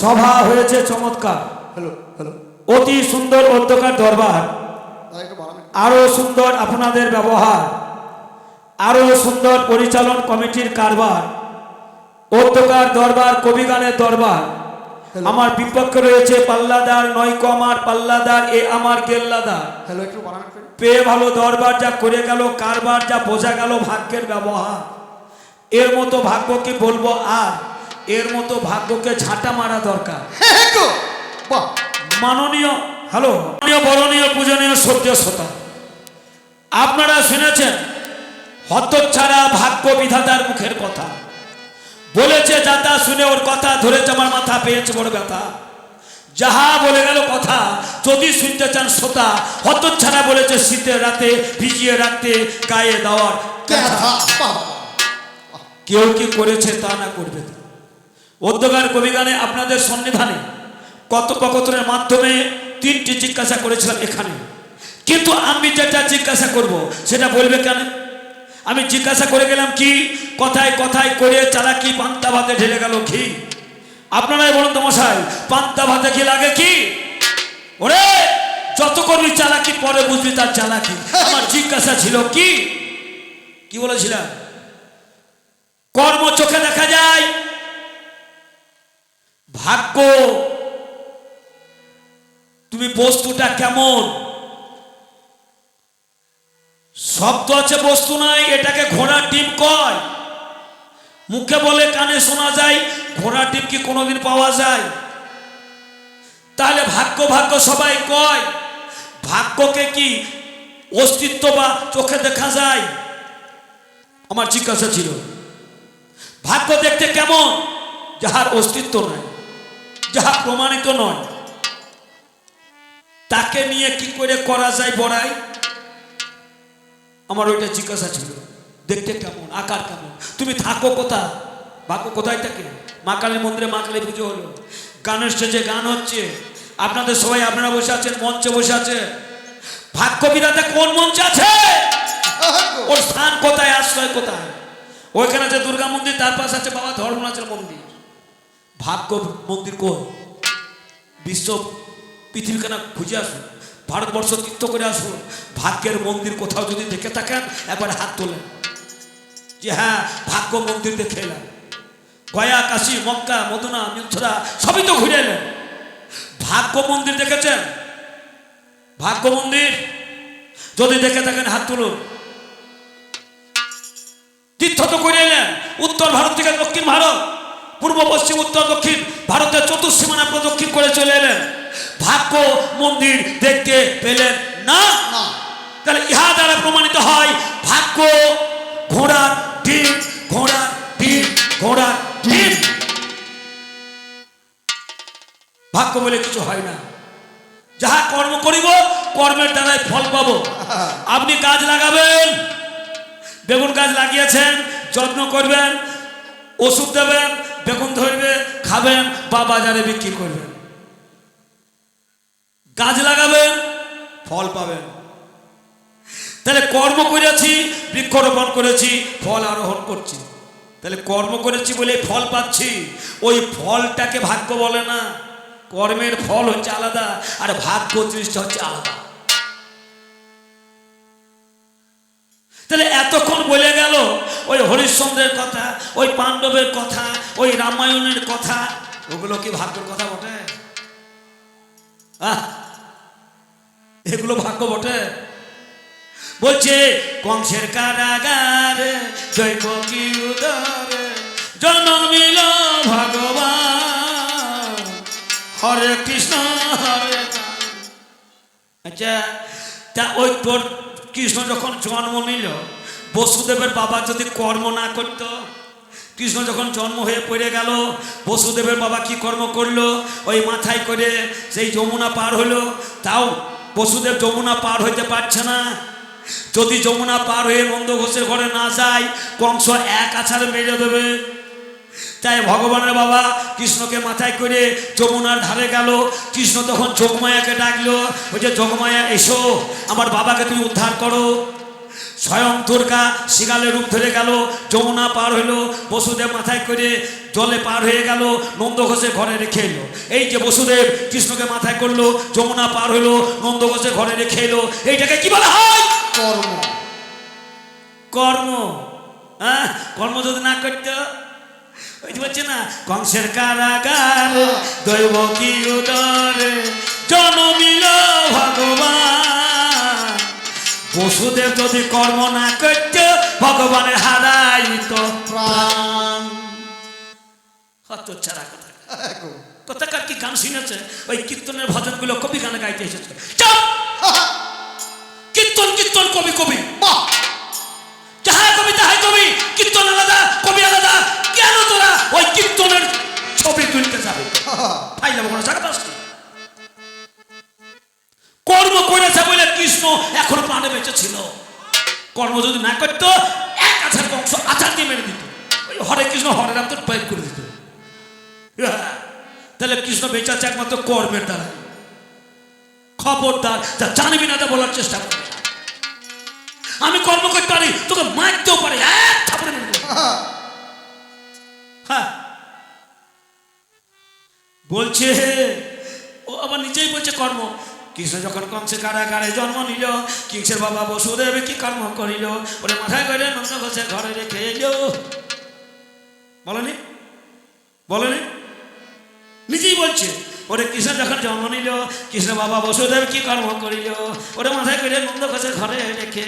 সভা হয়েছে চমৎকার। Hello hello. অতি সুন্দর অধ্যকার দরবার। দাদা একটু বাড়াবেন আরও সুন্দর আপনাদের ব্যবহার। আরও সুন্দর পরিচালন কমিটির কারবার। অধ্যকার দরবার কবিগানের দরবার। আমার বিপক্ষে রয়েছে পাল্লাদার নয়ক আমার পাল্লাদার এ আমার গেল্লাদার। পেয়ে ভালো দরবার যা করে গেল কারবার যা বোঝা গেল ভাগ্যের ব্যবহার। এর মতো ভাগ্য কি বলব আর? এর মতো ভাগ্যকে ঝাঁটা মারা দরকার। মাননীয় হ্যালো মাননীয় বরণীয় পূজনীয় সত্য শ্রোতা আপনারা শুনেছেন হতচ্ছাড়া ভাগ্য বিধাতার মুখের কথা। বলেছে যাতা শুনে ওর কথা ধরেছে আমার মাথা পেয়েছে বড় ব্যথা। যাহা বলে গেল কথা যদি শুনতে চান শ্রোতা হতচ্ছাড়া বলেছে শীতের রাতে ভিজিয়ে রাখতে গায়ে দেওয়ার কেউ কি করেছে তা না করবে। তা অধ্যকার কবিগানে আপনাদের সন্নিধানে কথোপকথনের মাধ্যমে তিনটি জিজ্ঞাসা করেছিলাম এখানে। কিন্তু আমি যেটা জিজ্ঞাসা করব, সেটা বলবে কেন? আমি জিজ্ঞাসা করে গেলাম কি? কথায় কথায় করে চালাকি পান্তা ভাতে ঢেলে গেল কি আপনারাই বলুন তো মশাই, পান্তা ভাতে কি লাগে কি? ওরে, যত করবি চালাকি পরে বুঝবি তার চালাকি। আমার জিজ্ঞাসা ছিল কি? কি বলেছিলাম? কর্ম চোখে দেখা যায় ভাগ্য। তুমি বস্তুটা কেমন? শব্দ আছে, বস্তু নাই, এটাকে ঘোড়ার ডিম কয়। মুখে বলে, কানে শোনা যায়, ঘোড়ার ডিম কি কোনোদিন পাওয়া যায়? তাহলে ভাগ্য ভাগ্য সবাই কয়। ভাগ্যকে কি অস্তিত্ব বা চোখে দেখা যায়? আমার জিজ্ঞাসা ছিল, ভাগ্য দেখতে কেমন? যাহার অস্তিত্ব নয় যাহা প্রমাণিত নয়। তাকে নিয়ে কি করে করা যায় বড়াই? আমার ওইটা জিজ্ঞাসা ছিল। দেখতে কেমন? আকার কেমন? তুমি থাকো কোথা ভাগ্য কোথায় থাকে? মা কালী মন্দিরে মা কালী পুজো হলো। গানের স্টেজে গান হচ্ছে। আপনাদের সবাই আপনারা বসে আছেন, মঞ্চে বসে আছে ভাগ্য বিধাতা কোন মঞ্চে আছে? ওর স্থান কোথায়, আশ্রয় কোথায়? ওইখানে আছে দুর্গা মন্দির, তার পাশে আছে বাবা ধর্মনাথের মন্দির। ভাগ্য মন্দির কোন বিশ্ব পৃথিবীখানা খুঁজে আসুন, ভারতবর্ষ তীর্থ করে আসুন, ভাগ্যের মন্দির কোথাও যদি দেখে থাকেন, একবার হাত তোলেন। যে হ্যাঁ ভাগ্য মন্দির দেখে এলাম। গয়া, কাশি, মক্কা, মদুনা মিথুরা সবই তো ঘুরে এলেন। ভাগ্য মন্দির দেখেছেন? ভাগ্য মন্দির? যদি দেখে থাকেন, হাত তুলুন। তীর্থ তো করে এলেন, উত্তর ভারত থেকে দক্ষিণ ভারত। পূর্ব পশ্চিম উত্তর দক্ষিণ ভারতের চতুর্সীমানা প্রদক্ষিণ করে চলে এলেন। ভাগ্য মন্দির দেখতে পেলেন না। তাহলে ইহা দ্বারা প্রমাণিত হয় ভাগ্য ঘোড়ার ডিম ঘোড়ার ডিম ঘোড়ার ডিম। ভাগ্য বলে কিছু হয় না। যাহা কর্ম করিব কর্মের দ্বারাই ফল পাবো। আপনি গাছ লাগাবেন বেগুন গাছ লাগিয়েছেন যত্ন করবেন ওষুধ দেবেন, বেগুন ধরবে, খাবেন, বা বাজারে বিক্রি করবেন। গাছ লাগাবেন, ফল পাবেন। তাহলে কর্ম করেছি, বৃক্ষরোপণ করেছি, ফল আরোহণ করছি। তাহলে কর্ম করেছি বলে ফল পাচ্ছি, ওই ফলটাকে ভাগ্য বলে না। কর্মের ফল হচ্ছে আলাদা, আর ভাগ্য দৃষ্টি হচ্ছে আলাদা। তাহলে এতক্ষণ বলে গেল ওই হরিশ্চন্দ্রের কথা, ওই পাণ্ডবের কথা, ওই রামায়ণের কথা। ওগুলো কি ভাগ্যের কথা বটে? এগুলো ভাগ্য বটে? বলছে, কংসের কারাগারে, জৈব কি উদরে জন্মিল ভগবান। হরে কৃষ্ণ, হরে আচ্ছা তা ওই তোর কৃষ্ণ যখন জন্ম নিল বসুদেবের বাবা যদি কর্ম না করত, কৃষ্ণ যখন জন্ম হয়ে পড়ে গেল, বসুদেবের বাবা কি কর্ম করল? ওই মাথায় করে সেই যমুনা পার হলো, তাও বসুদেব যমুনা পার হইতে পারছে না। যদি যমুনা পার হয়ে নন্দ ঘোষের ঘরে না যায়, কংস এক আছাড়ে মেরে দেবে। তাই ভগবানের বাবা কৃষ্ণকে মাথায় করে যমুনার ধারে গেল। কৃষ্ণ তখন যোগমায়াকে ডাকলো ওই যে যোগমায়া এসো, আমার বাবাকে তুমি উদ্ধার করো। স্বয়ং দুর্গা শিগালে রূপ ধরে গেল যমুনা পার হইল বসুদেব মাথায় করে জলে পার হয়ে গেল নন্দ ঘোষে ঘরে রেখে এলো। এই যে বসুদেব কৃষ্ণকে মাথায় করল যমুনা পার হইল নন্দ ঘোষে ঘরে রেখে এলো। এইটাকে কি বলা হয়? কর্ম। কর্ম। হ্যাঁ কর্ম যদি না করতো ওই বলছে না? কংসের কারাগার দৈব কি উদরে জনমিল ভগবান। বসুদেব যদি কর্ম না করত ভগবানের হারাইত প্রাণ। হত ছাড়া কথা কোথাকার কি গান শুনেছে? ওই কীর্তনের ভজনগুলো কবি গানে গাইতে এসেছে। কীর্তন কীর্তন কবি কবি। যাহাই কবি তাহাই কবি। কীর্তন আলাদা কবি আলাদা। কেন তোরা ওই কীর্তনের ছবি তুলতে যাবে? ফাইলাম কোনো জায়গা পাস কর্ম করেছে কৃষ্ণ এখন প্রাণে বেঁচে ছিল। কর্ম যদি না করতো এক আছার বংশ আচার দিয়ে মেরে দিত। ওই হরে কৃষ্ণ হরে রাম তো পাইপ করে দিত। হ্যাঁ, তাহলে কৃষ্ণ বেঁচে আছে একমাত্র কর্মের দ্বারা। খবরদার যা জানবি না তা বলার চেষ্টা করবি আমি কর্ম করতে পারি তোকে মারতেও পারি এক থাপড়ে মেরে হ্যাঁ। বলছে ও আবার নিজেই বলছে কর্ম কৃষ্ণ যখন কংসের কারাগারে জন্ম নিল, কিংসের বাবা বসুদেব কি কর্ম করিল? ওরে মাথায় করে নন্দ ঘোষে ঘরে রেখে এলো। বলনি? বলনি? নিজেই বলছে, ওরে কৃষ্ণ যখন জন্ম নিল কৃষ্ণ বাবা বসুদেব কি কর্ম করিল? ওরে মাথায় করে নন্দ ঘোষে ঘরে রেখে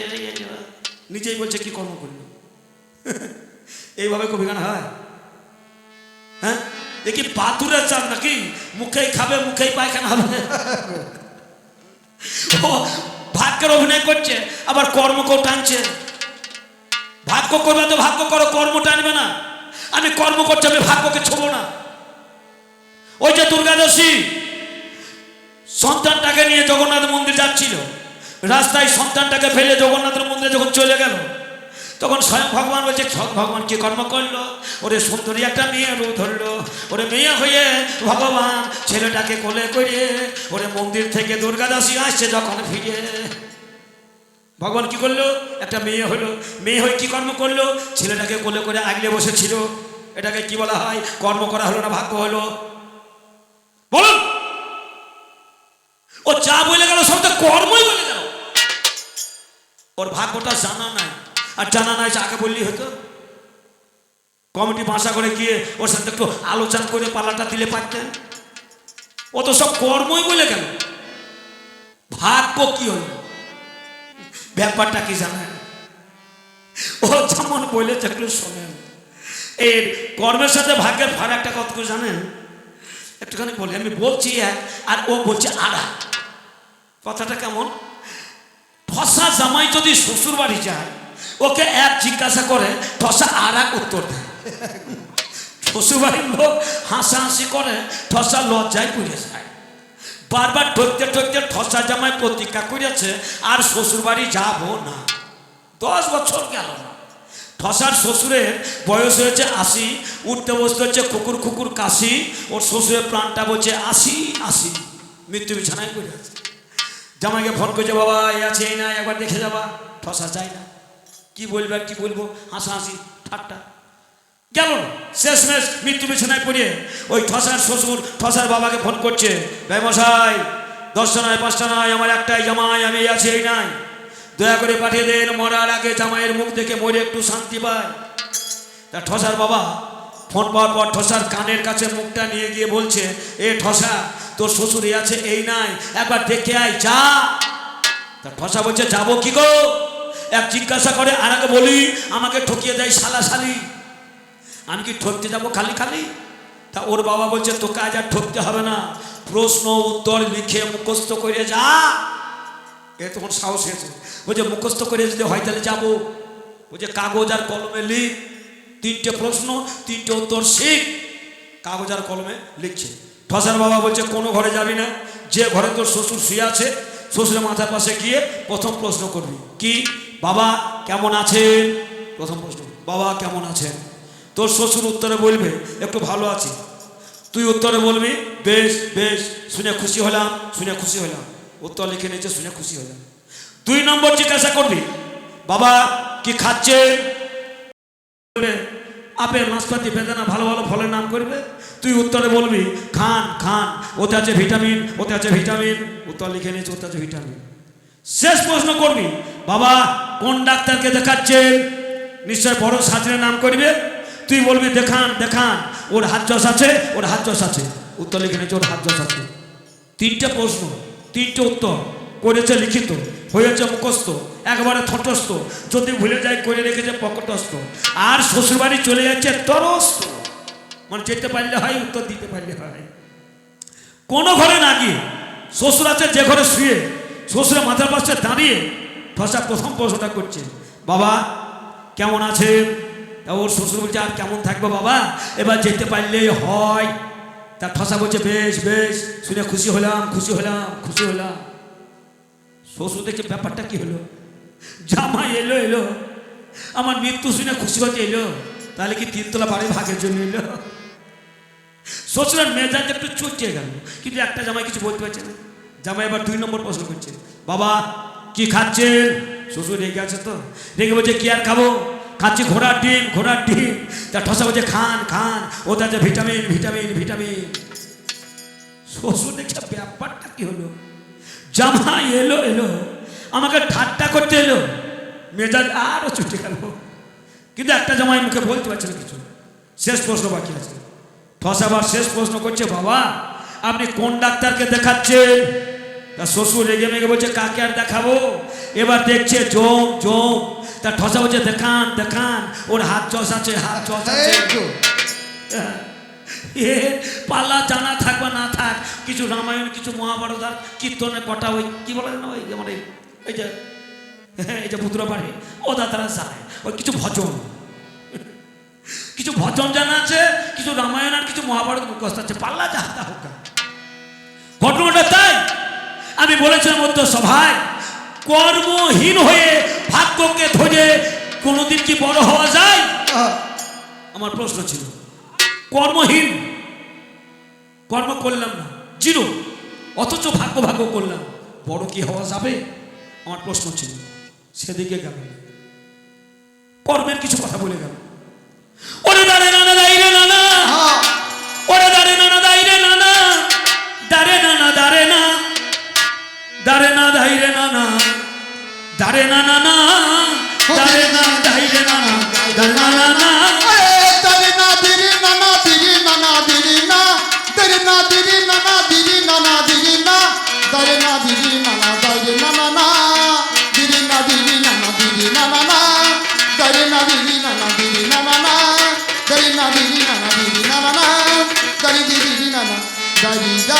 নিজেই বলছে, কি কর্ম করিল? এইভাবে কবি গান হয়? হ্যাঁ? দেখি বাতুরের চাপ নাকি? মুখেই খাবে, মুখেই পায়খানা হবে। ও ভাগ্যের অভিনয় করছে, আবার কর্মকেও টানছে। ভাগ্য করবে তো ভাগ্য করো, কর্ম টানবে না। আমি কর্ম করছি, আমি ভাগ্যকে ছোব না। ওই যে দুর্গাদশী, সন্তানটাকে নিয়ে জগন্নাথ মন্দির যাচ্ছিল। রাস্তায় সন্তানটাকে ফেলে জগন্নাথের মন্দিরে যখন চলে গেল তখন স্বয়ং ভগবান বলছে সৎ ভগবান কি কর্ম করল? ওরে সুন্দরী একটা মেয়ে রূপ ধরলো। ওরে মেয়ে হয়ে ভগবান ছেলেটাকে কোলে করে, ওরে মন্দির থেকে দুর্গাদাসী আসছে যখন ফিরে। ভগবান কি করল? একটা মেয়ে হলো। মেয়ে হয়ে কি কর্ম করল? ছেলেটাকে কোলে করে আগলে বসেছিল। এটাকে কি বলা হয়? কর্ম করা হলো না, ভাগ্য হলো। বলুন। ও যা বলে গেল, সব তো কর্মই বলে গেল। ওর ভাগ্যটা জানা নাই। আর জানা নাই আগে বললি হতো কমিটি ভাষা করে গিয়ে ওর সাথে একটু আলোচনা করে পালাটা দিলে পারতেন। ও তো সব কর্মই বলে গেল। ভাগ্য কি হলো? ব্যাপারটা কি জানেন? ও যেমন বলে একটু শোনেন। এর কর্মের সাথে ভাগ্যের ফারাকটা কত করে জানেন? একটুখানি বলি, আমি বলছি এক, আর ও বলছে আড়া কথাটা কেমন? ঠসা জামাই যদি শ্বশুর বাড়ি যায় ওকে এক জিজ্ঞাসা করে, ঠসা আর এক উত্তর দেয়। শ্বশুর বাড়ির লোক হাসাহাসি করে, ঠসা লজ্জায় পড়ে যায়। বারবার ঠকতে ঠকতে ঠসা জামাই প্রতিজ্ঞা করেছে, আর শ্বশুর বাড়ি যাব না। দশ বছর গেল না। ঠসার শ্বশুরের বয়স হয়েছে আশি, উঠতে বসতে হচ্ছে কুকুর কুকুর কাশি, ওর শ্বশুরের প্রাণটা বলছে আশি আশি। মৃত্যু বিছানায় করে আছে। জামাইকে ফোন করছে, বাবা এই আছে, এই না একবার দেখে যাবা। ঠসা চাই না। কি বলবে আর কি বলব? হাসাহাসি, ঠাট্টা। গেল শেষমেশ মৃত্যু বিছানায় পড়িয়ে ওই ঠসার শ্বশুর, ঠসার বাবাকে ফোন করছে। মশাই, দশটা নয়, পাঁচটা নয়, আমার একটাই জামাই, আমি আছি, এই নাই। দয়া করে পাঠিয়ে দেন, মরার আগে জামাইয়ের মুখ দেখে মরে একটু শান্তি পায়। তা ঠসার বাবা ফোন পাওয়ার পর ঠসার কানের কাছে মুখটা নিয়ে গিয়ে বলছে, এ ঠসা, তোর শ্বশুর আছে, এই নাই। একবার দেখে আয়, যা। তা ঠসা বলছে, যাব কি গো? এক জিজ্ঞাসা করে আর বলি, আমাকে ঠকিয়ে দেয় শালা শালি। আমি কি ঠকতে যাব খালি খালি? তা ওর বাবা বলছে, তোকে আজ আর ঠকতে হবে না। প্রশ্ন, উত্তর লিখে মুখস্থ করে যা। এ তখন সাহস হয়েছে। বলছে, মুখস্থ করে যদি হয় তাহলে যাব। বলছে, কাগজ আর কলমে লিখ। তিনটে প্রশ্ন, তিনটে উত্তর শিখ। কাগজ আর কলমে লিখছে। ঠসার বাবা বলছে, কোনো ঘরে যাবি না। যে ঘরে তোর শ্বশুর শুয়ে আছে শ্বশুরের মাথার পাশে গিয়ে প্রথম প্রশ্ন করবি। কি? বাবা, কেমন আছেন? প্রথম প্রশ্ন। বাবা, কেমন আছেন? তোর শ্বশুর উত্তরে বলবে, একটু ভালো আছি। তুই উত্তরে বলবি, বেশ বেশ, শুনে খুশি হলাম, শুনে খুশি হলাম। উত্তর লিখে নিয়েছে, শুনে খুশি হলাম। দুই নম্বর জিজ্ঞাসা করবি, বাবা, কি খাচ্ছে আপেল নাশপাতি বেদানা ভালো ভালো ফলের নাম করবে? তুই উত্তরে বলবি, খান খান, ওতে আছে ভিটামিন, ওতে আছে ভিটামিন। উত্তর লিখে নিয়েছে, ওতে আছে ভিটামিন। শেষ প্রশ্ন করবি, বাবা, কোন ডাক্তারকে দেখাচ্ছেন? নিশ্চয় বড় সাজনের নাম করবে। তুই বলবি, দেখান দেখান, ওর হাত যশ আছে, ওর হাত যশ আছে। উত্তর লিখে নিয়েছে, ওর হাত যশ আছে। তিনটে প্রশ্ন, তিনটে উত্তর। করেছে লিখিত, হয়েছে মুখস্থ, একবারে থটস্থ। যদি ভুলে যায়, করে রেখেছে পকটস্থ। আর শ্বশুরবাড়ি চলে যাচ্ছে তরস্ত মানে যেতে পারলে হয়, উত্তর দিতে পারলে হয়। কোনো ঘরে না গিয়ে শ্বশুর আছে যে ঘরে শুয়ে, শ্বশুরের মাথার পাশে দাঁড়িয়ে ভাষা প্রথম প্রশ্নটা করছে, বাবা, কেমন আছে ওর শ্বশুর বলছে, আর কেমন থাকবে বাবা? এবার যেতে পারলেই হয়। তার ঠসা বলছে, বেশ বেশ, শুনে খুশি হলাম খুশি হলাম খুশি হলাম। শ্বশুর দেখে ব্যাপারটা কি হলো? জামাই এলো এলো। আমার মৃত্যু শুনে খুশি হতে এলো। তাহলে কি তিনতলা বাড়ি ভাগের জন্য এলো? শ্বশুরের মেজাজ একটু চটকে গেল, কিন্তু একটা জামাই কিছু বলতে পারছে না। জামাই এবার দুই নম্বর প্রশ্ন করছে, বাবা, কি খাচ্ছেন? শ্বশুর রেগে আছে তো। রেগে বলছে, কি আর খাব? খাচ্ছি ঘোড়ার ডিম ঘোড়ার ডিম। তা ঠসা বলছে, খান খান। ওতে আছে ভিটামিন ভিটামিন ভিটামিন। শ্বশুর দেখছে ব্যাপারটা কি হলো? জামাই এলো এলো। আমাকে ঠাট্টা করতে এলো। মেজাজ আরও ছুটে গেল। কিন্তু একটা জামাই মুখে বলতে পারছে না। কিছু শেষ প্রশ্ন বাকি আছে। ঠসাবার শেষ প্রশ্ন করছে বাবা আপনি কোন ডাক্তারকে দেখাচ্ছেন? তা শ্বশুর রেগে মেগে বলছে কাকে আর দেখাবো? এবার দেখছে জম জম। তা ঠসা বলছে দেখান দেখান। ওর হাত চস আছে হাত চস আছে এ পাল্লা জানা থাক বা না থাক কিছু রামায়ণ কিছু মহাভারত আর কীর্তনে কটা ওই কি বলে না ওই আমার এই এই যে হ্যাঁ, এই যে পুত্র বাড়ি ও দাদারা যায় ওই কিছু ভজন। কিছু ভজন জানা আছে কিছু রামায়ণ আর কিছু মহাভারত মুখস্থ আছে পাল্লা জাহাতা হোক। ঘটনাটা তাই আমি বলেছিলাম মধ্য সভায় কর্মহীন হয়ে ভাগ্যকে ধরে কোনোদিন কি বড় হওয়া যায়? আমার প্রশ্ন ছিল। কর্মহীন। কর্ম করলাম না, জিরো। অথচ ভাগ্য ভাগ্য করলাম। বড় কি হওয়া যাবে? আমার প্রশ্ন ছিল। সেদিকে গেল। কর্মের কিছু কথা বলে গেল। ওরে দাঁড়ে নানা দাই রে নানা। ওরে দাঁড়ে নানা দাই রে নানা। দাঁড়ে নানা দাঁড়ে না। দাঁড়ে না দাই রে নানা। দাঁড়ে না নানা। দাঁড়ে না দাই রে নানা। দাঁড়ে না নানা। দিরি না না দিরি না না দিরি না তারে না দিরি না না তারে না না না দিরি না দিরি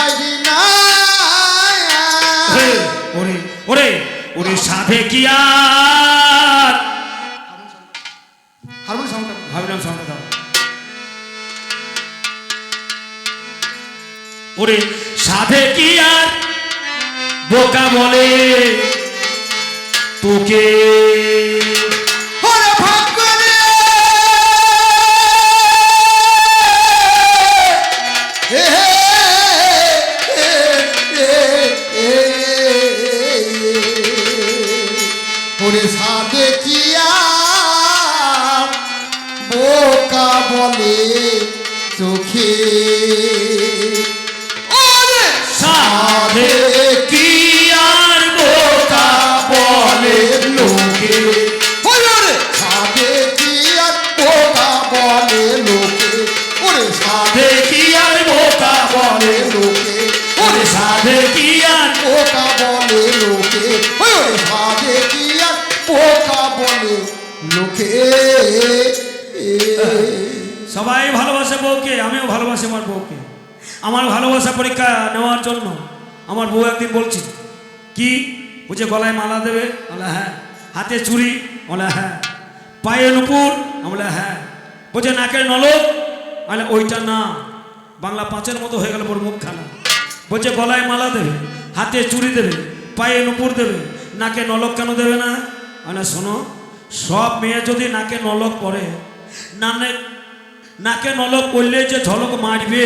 ওরে সাধে কি আর? বোকা বলে তোকে। ওরে ভালোবাসে বউকে, আমিও ভালোবাসি আমার বউকে। আমার ভালোবাসা পরীক্ষা নেওয়ার জন্য আমার বউ একদিন বলছি, কি? বুঝে গলায় মালা দেবে? বলে হ্যাঁ। হাতে চুড়ি, বলে হ্যাঁ। পায়ে নুপুর বলে হ্যাঁ। বলছে, নাকের নলক? বলে, ওইটা না। বাংলা পাঁচের মতো হয়ে গেল ওর মুখখানা। বলছে, গলায় মালা দেবে, হাতে চুড়ি দেবে পায়ে নুপুর দেবে, নাকে নলক কেন দেবে না? মানে শোনো, সব মেয়ে যদি নাকে নলক পরে নানে নাকে নলক করলে যে ঝলক মারবে,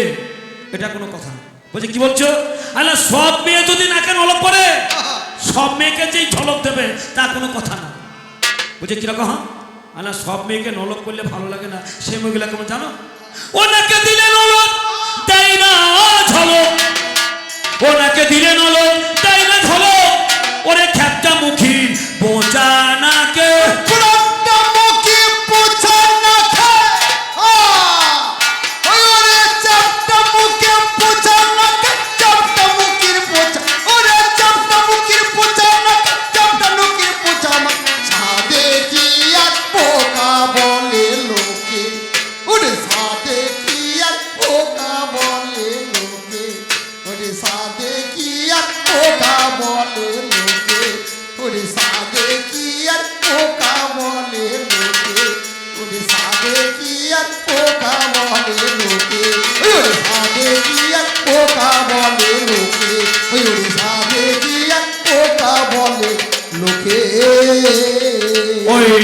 এটা কোনো কথা না। বলছে, কি বলছো? আরে সব মেয়ে যদি নাকে নলক করে, সব মেয়েকে যেই ঝলক দেবে, তা কোনো কথা না। বলছে কীরকম হ্যাঁ আলা সব মেয়েকে নলক করলে ভালো লাগে না। সেই মেয়েগুলা কেমন জানো? ওনাকে দিলে নলক তাই না ঝলক। ওনাকে দিলে নলক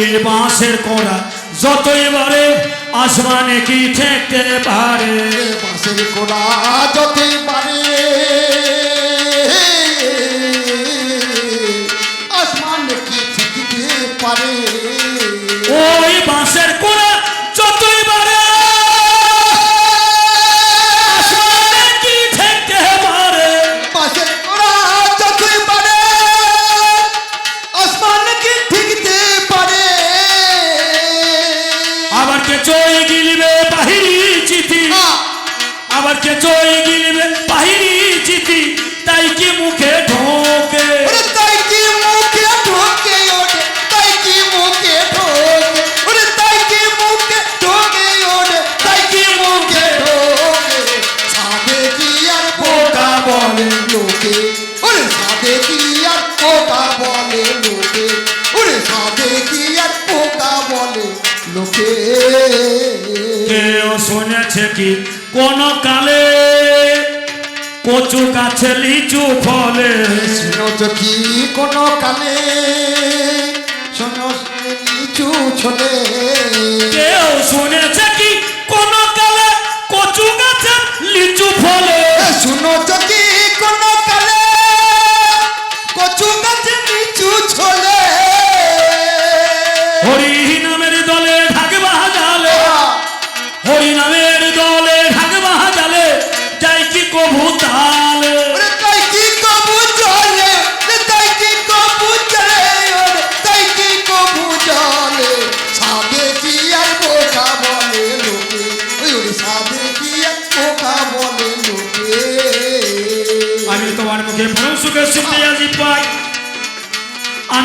ওই বাঁশের কোড়া যতই বারে আসমানে কি ঠেকতে পারে? বাঁশের কোড়া যতই পারে গিলিবে বাহিরি চিঠি তাই কি মুখে ঢোকে? তাই কি মুখে ঢোকে ওরে তাই কি মুখে ঢোকে? ওরে তাই কি মুখে ঢোকে ওরে তাই কি মুখে ঢোকে? সাধে কি আর বোকা বলে লোকে? ওরে সাধে কি আর বলে লোকে? ওরে সাধে কি আর বোকা বলে লোকে? কেউ শুনেছে কি কোন কালে কচু গাছে লিচু ফলে। শোনো কি কোনো কালে শোনো লিচু ছোলে। কেউ শুনেছে কি কোন কালে কচু গাছে লিচু ফলে?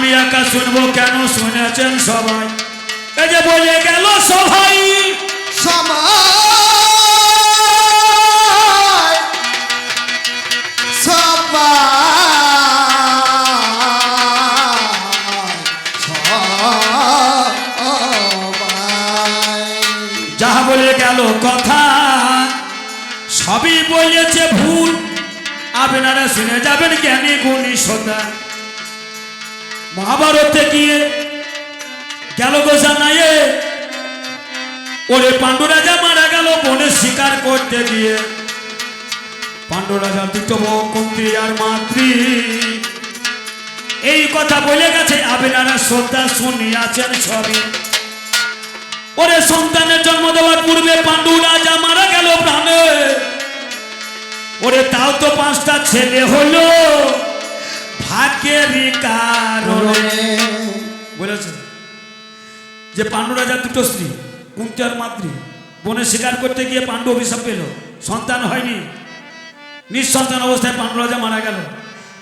আমি একা শুনব কেন শুনেছেন সবাই? এই যে বলে গেল সবাই। যাহা বলে গেল কথা সবই বলেছে ভুল। আপনারা শুনে যাবেন জ্ঞানী গুণী সদা। মহাভারতে গিয়ে গেল গো জানাইয়ে। ওরে পাণ্ডু রাজা মারা গেল, বনে শিকার করতে গিয়ে। পাণ্ডু রাজা দুটো কুন্তি আর মাতৃ। এই কথা বলে গেছে, আপনারা শ্রদ্ধা শুনিয়াছেন সবই। ওরে সন্তানের জন্ম দেওয়ার পূর্বে পাণ্ডু রাজা মারা গেল প্রাণে। ওরে তাও তো পাঁচটা ছেলে হলো। ভাগ্যেরই কারণে। বলেছে, যে পাণ্ডু রাজার দুটো স্ত্রী, কুন্তি আর মাতৃ, বনে শিকার করতে গিয়ে পাণ্ডু অভিশাপ পেল। সন্তান হয়নি। নিঃসন্তান অবস্থায় পাণ্ডু রাজা মারা গেল।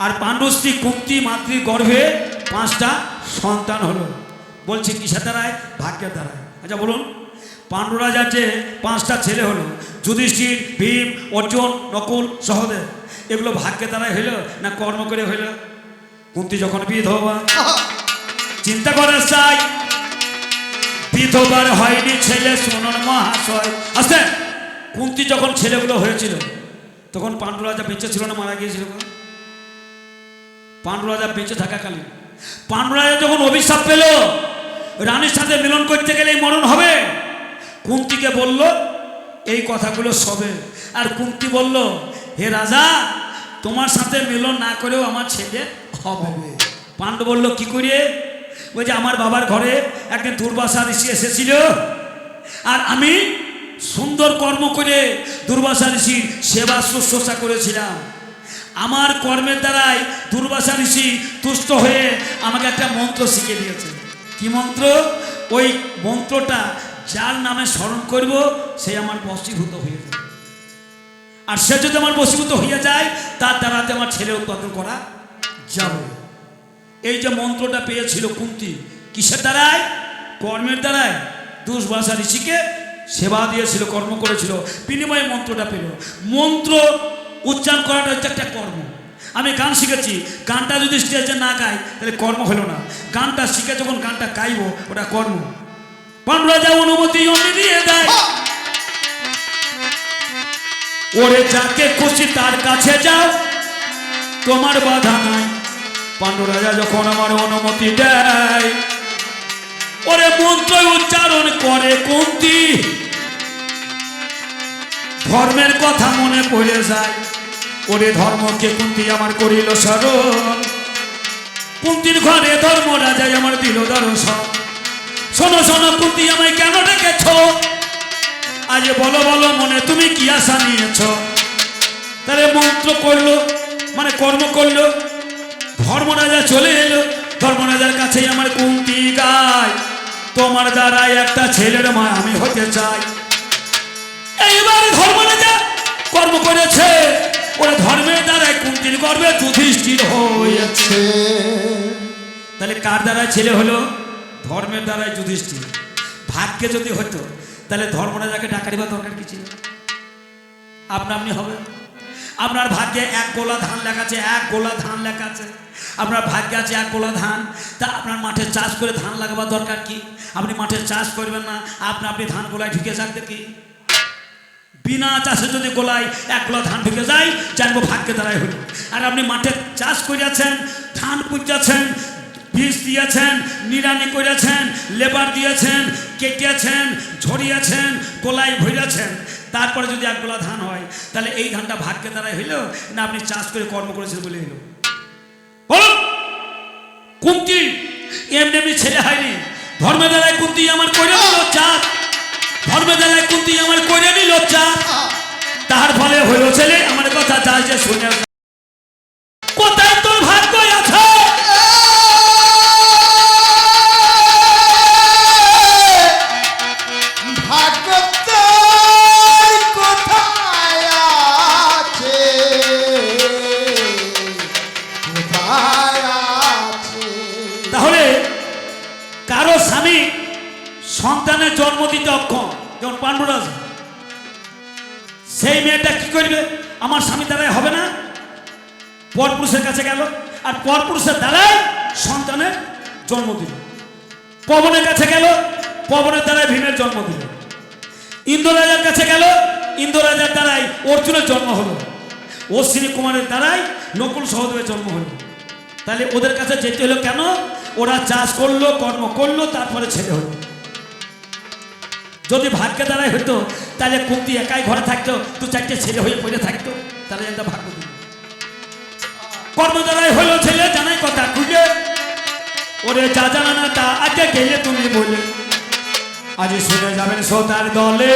আর পাণ্ডু স্ত্রী, কুন্তি, মাতৃ গর্ভে পাঁচটা সন্তান হলো। বলছি, কিসের দ্বারায়? ভাগ্যের দ্বারায়। আচ্ছা বলুন পাণ্ডু রাজার যে পাঁচটা ছেলে হলো, যুধিষ্ঠির, ভীম, অর্জুন, নকুল, সহদেব, এগুলো ভাগ্যের দ্বারাই হইল না কর্ম করে হইল? কুন্তি যখন বিধবা, চিন্তা করে চাই বিধবার হয়নি ছেলে শুনুন মহাশয়। আসতে, কুন্তি যখন ছেলেগুলো হয়েছিল, তখন পাণ্ডু রাজা বেঁচে ছিল না, মারা গিয়েছিল? পাণ্ডু রাজা বেঁচে থাকাকালীন পাণ্ডু রাজা যখন অভিশাপ পেল, রানীর সাথে মিলন করতে গেলেই মরণ হবে। কুন্তিকে বলল, এই কথাগুলো সবে। আর কুন্তি বলল, হে রাজা তোমার সাথে মিলন না করেও আমার ছেলে হবে। পাণ্ডু বলল কি করে ওই যে আমার বাবার ঘরে একদিন দুর্বাসা ঋষি এসেছিল। আর আমি সুন্দর কর্ম করে দুর্বাসা ঋষির সেবা শুশ্রূষা করেছিলাম। আমার কর্মের দ্বারাই দুর্বাসা ঋষি তুষ্ট হয়ে আমাকে একটা মন্ত্র শিখে দিয়েছে। কি মন্ত্র? ওই মন্ত্রটা যার নামে স্মরণ করব সে আমার বশীভূত হয়ে যাবে। আর সে যদি আমার বশীভূত হইয়া যায়, তার দ্বারাতে আমার ছেলে উৎপাদন করা যাবে। এই যে মন্ত্রটা পেয়েছিল কুন্তি, কিসের দ্বারায়? কর্মের দ্বারায়। দুর্বাসা ঋষিকে সেবা দিয়েছিল, কর্ম করেছিল, বিনিময়ে মন্ত্রটা পেল। মন্ত্র উচ্চারণ করাটা হচ্ছে একটা কর্ম। আমি গান শিখেছি, গানটা যদি স্টেজে না গাই তাহলে কর্ম হলো না। গানটা শিখে যখন গানটা গাইব, ওটা কর্ম। পান্ডরাজা অনুমতি অমনি দিয়ে দেয় ওরে যাকে খুশি তার কাছে যাও। তোমার বাধা নাই। পাণ্ডুরাজা যখন আমার অনুমতি দেয়, ওরে মন্ত্র উচ্চারণ করে কুন্তি। ধর্মের কথা মনে পড়ে যায়। ওরে ধর্মকে কুন্তি আমার করিল স্মরণ। কুন্তির ঘরে ধর্ম রাজাই আমার দিল দর্শন। শোনো শোনো, কুন্তি আমায় কেন ডেকেছ? আজ বলো বলো, মনে, তুমি কি আশা নিয়েছ? তাহলে মন্ত্র করল মানে কর্ম করল। ধর্মরাজা চলে এলো। ধর্মরাজার কাছেই আমার কুন্তি গায় তোমার দ্বারাই একটা ছেলের মা আমি হতে চাই। এইবার ধর্মরাজা কর্ম করেছে। ওরা ধর্মের দ্বারাই কুন্তির গর্বে যুধিষ্ঠির হয়েছে। তাহলে কার দ্বারাই ছেলে হলো? ধর্মের দ্বারাই যুধিষ্ঠির। ভাগ্যে যদি হতো তাহলে ধর্মরাজাকে ডাকারি বা দরকার কি ছিল? আপনা হবে। আপনার ভাগ্যে এক গোলা ধান লেখা আছে, এক গোলা ধান লেখা আছে। আপনার ভাগ্যে আছে এক গোলা ধান। তা আপনার মাঠে চাষ করে ধান লাগাবার দরকার কি? আপনি মাঠে চাষ করবেন না, আপনি আপনি ধান গোলায় ঢুকে থাকতে কি বিনা চাষে যদি গোলায় এক গোলা ধান ঢুকে যায়, জানব ভাগ্যে দ্বারাই হলো। আর আপনি মাঠে চাষ করিয়াছেন, ধান পুঁজাছেন বীজ দিয়েছেন নিরানি করেছেন, লেবার দিয়েছেন, কেটেছেন, ঝরিয়েছেন গোলায় ভরিয়েছেন তারপরে যদি এক গোলা ধান হয়, তাহলে এই ধানটা ভাগ্যে দ্বারাই হইল না আপনি চাষ করে কর্ম করেছেন বলে হইল? বলুন কুন্তি! এমনি এমনি ছেলে হয়নি। ধর্মের দ্বারাই কুন্তি আমার করে নিল চাঁদ ধর্মের দ্বারাই কুন্তি আমার করে নিল চাঁদ তার ফলে হইল ছেলে, আমার কথা যা যে শুনে অর্জুনের জন্ম হলো। অশ্বিনী কুমারের দ্বারাই নকুল সহদেবের জন্ম হলো। তাহলে ওদের কাছে যেতে হলো কেন? ওরা চাষ করল, কর্ম করল, তারপরে ছেলে হলো। যদি ভাগ্যে দ্বারাই হতো, তাহলে কুন্তি একাই ঘরে থাকতো, দু চারটে ছেলে হয়ে পড়ে থাকতো, তাহলে একটা ভাগ্য দিল কর্ম দ্বারাই হলো ছেলে, জানাই কথা খুঁজে ওরে যা জানা না তা আগে গেলে তুমি বলে। আজ শুনে যাবেন সোতার দলে।